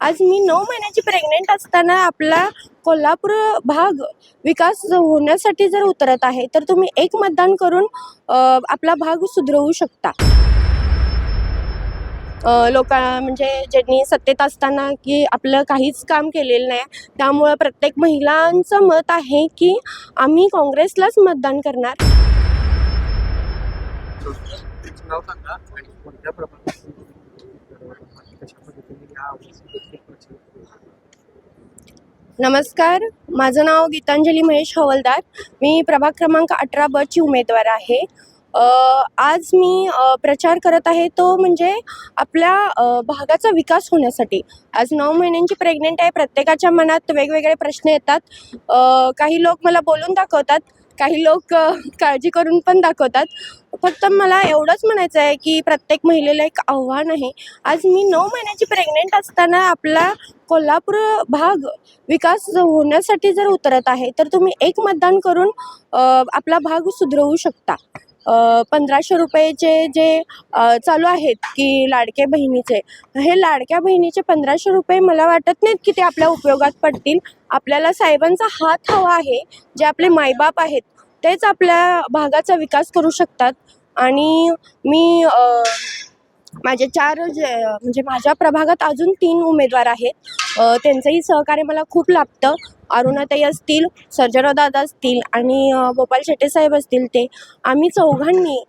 आज मी नऊ महिन्याची प्रेग्नेंट असताना आपला कोल्हापूर भाग विकास होण्यासाठी जर उतरत आहे तर तुम्ही एक मतदान करून आपला भाग सुधरवू शकता. लोक म्हणजे ज्यांनी सत्तेत असताना की आपलं काहीच काम केलेलं नाही त्यामुळं प्रत्येक महिलांचं मत आहे की आम्ही काँग्रेसलाच मतदान करणार. नाव सांगा आणि कोणत्या प्रमाणात कशा पद्धतीने या नमस्कार माझं नाव गीतांजली महेश हवलदार. मी प्रभाग क्रमांक अठरा बची उमेदवार आहे. आज मी प्रचार करत आहे तो म्हणजे आपल्या भागाचा विकास होण्यासाठी. आज नऊ महिन्यांची प्रेग्नेंट आहे. प्रत्येकाच्या मनात वेगवेगळे प्रश्न येतात. काही लोक मला बोलून दाखवतात. काही लोक काळजी करून पण दाखवतात. फक्त मला एवढंच म्हणायचं आहे की प्रत्येक महिलेला एक आव्हान आहे. आज मी नऊ महिन्याची प्रेग्नेंट असताना आपला कोल्हापूर भाग विकास होण्यासाठी जर उतरत आहे तर तुम्ही एक मतदान करून आपला भाग सुधरवू शकता. पंधराशे रुपयेचे जे चालू आहेत की लाडके बहिणीचे हे लाडक्या बहिणीचे पंधराशे रुपये मला वाटत नाहीत की ते आपल्या उपयोगात पडतील. आपल्याला साहेबांचा हात हवा आहे जे आपले मायबाप आहेत तेच आपल्या भागाचा विकास करू शकतात. आणि मी माझे चार जे म्हणजे माझ्या प्रभागात अजून तीन उमेदवार आहेत. त्यांचंही सहकार्य मला खूप लाभतं. अरुणाताई असतील सर्जराव दादा असतील आणि गोपाल शेट्टे साहेब असतील ते आम्ही चौघांनी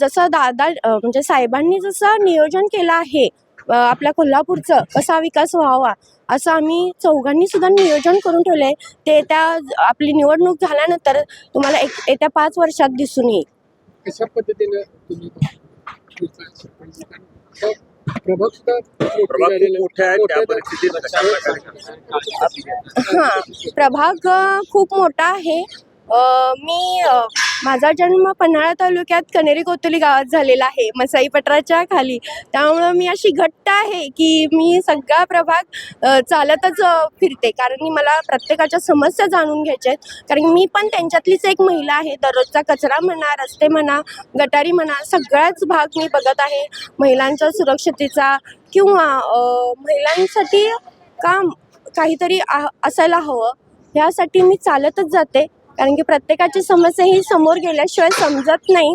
जसं दादा म्हणजे साहेबांनी जसं नियोजन केलं आहे आपल्या कोल्हापूरचं कसा विकास व्हावा असं आम्ही चौघांनी सुद्धा नियोजन करून ठेवलं आहे ते त्या आपली निवडणूक झाल्यानंतर तुम्हाला एक येत्या पाच वर्षात दिसून येईल. कशा पद्धतीनं तुम्ही प्रभाग खूप झालेले- मोठे आहेत, त्या मोठे परिस्थितीत आहेत. कशा प्रकारे हां प्रभाग खूप मोठा आहे. अ, मी अ, माझा जन्म पन्हाळा तालुक्यात कनेरी कोतुली गावात झालेला आहे मसाई पटराच्या खाली. त्यामुळं मी अशी घट्ट आहे की मी सगळा प्रभाग चालतच फिरते. कारण की मला प्रत्येकाच्या समस्या जाणून घ्यायच्या आहेत. कारण मी पण त्यांच्यातलीच एक महिला आहे. दररोजचा कचरा म्हणा रस्ते म्हणा गटारी म्हणा सगळाच भाग मी बघत आहे. महिलांच्या सुरक्षतेचा किंवा महिलांसाठी काम काहीतरी आ असायला हवं. ह्यासाठी मी चालतच जाते. कारण की प्रत्येकाची समस्या ही समोर गेल्याशिवाय समजत नाही.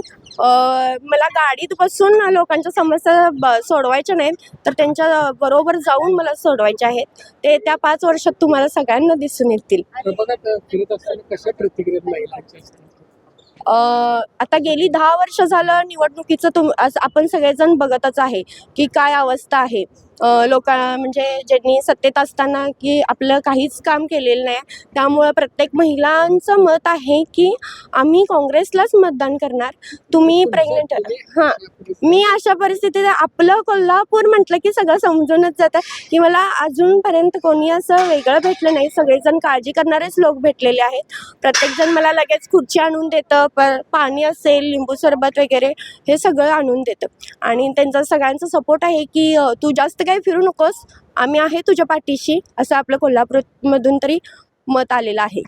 मला गाडीत बसून लोकांच्या समस्या ब सोडवायच्या नाहीत तर त्यांच्या बरोबर जाऊन मला सोडवायच्या आहेत. ते त्या पाच वर्षात तुम्हाला सगळ्यांना दिसून येतील. आता गेली दहा वर्ष झालं निवडणुकीचं तुम असं आपण सगळेजण बघतच आहे की काय अवस्था आहे. लोक म्हणजे ज्यांनी सत्तेत असताना की आपलं काहीच काम केलेलं नाही त्यामुळं प्रत्येक महिलांचं मत आहे की आम्ही काँग्रेसलाच मतदान करणार. तुम्ही प्रेग्नेंट हां. मी अशा परिस्थितीत आपलं कोल्हापूर म्हटलं की सगळं समजूनच जातं की मला अजूनपर्यंत कोणी असं वेगळं भेटलं नाही. सगळेजण काळजी करणारेच लोक भेटलेले आहेत. प्रत्येकजण मला लगेच खुर्ची आणून देतं प पाणी असेल लिंबू सरबत वगैरे हे सगळं आणून देतं. आणि त्यांचा सगळ्यांचा सपोर्ट आहे की तू जास्त काही फिरू नकोस. आम्ही आहे तुझ्या पाठीशी असं आपलं कोल्हापूरमधून तरी मत आलेलं आहे.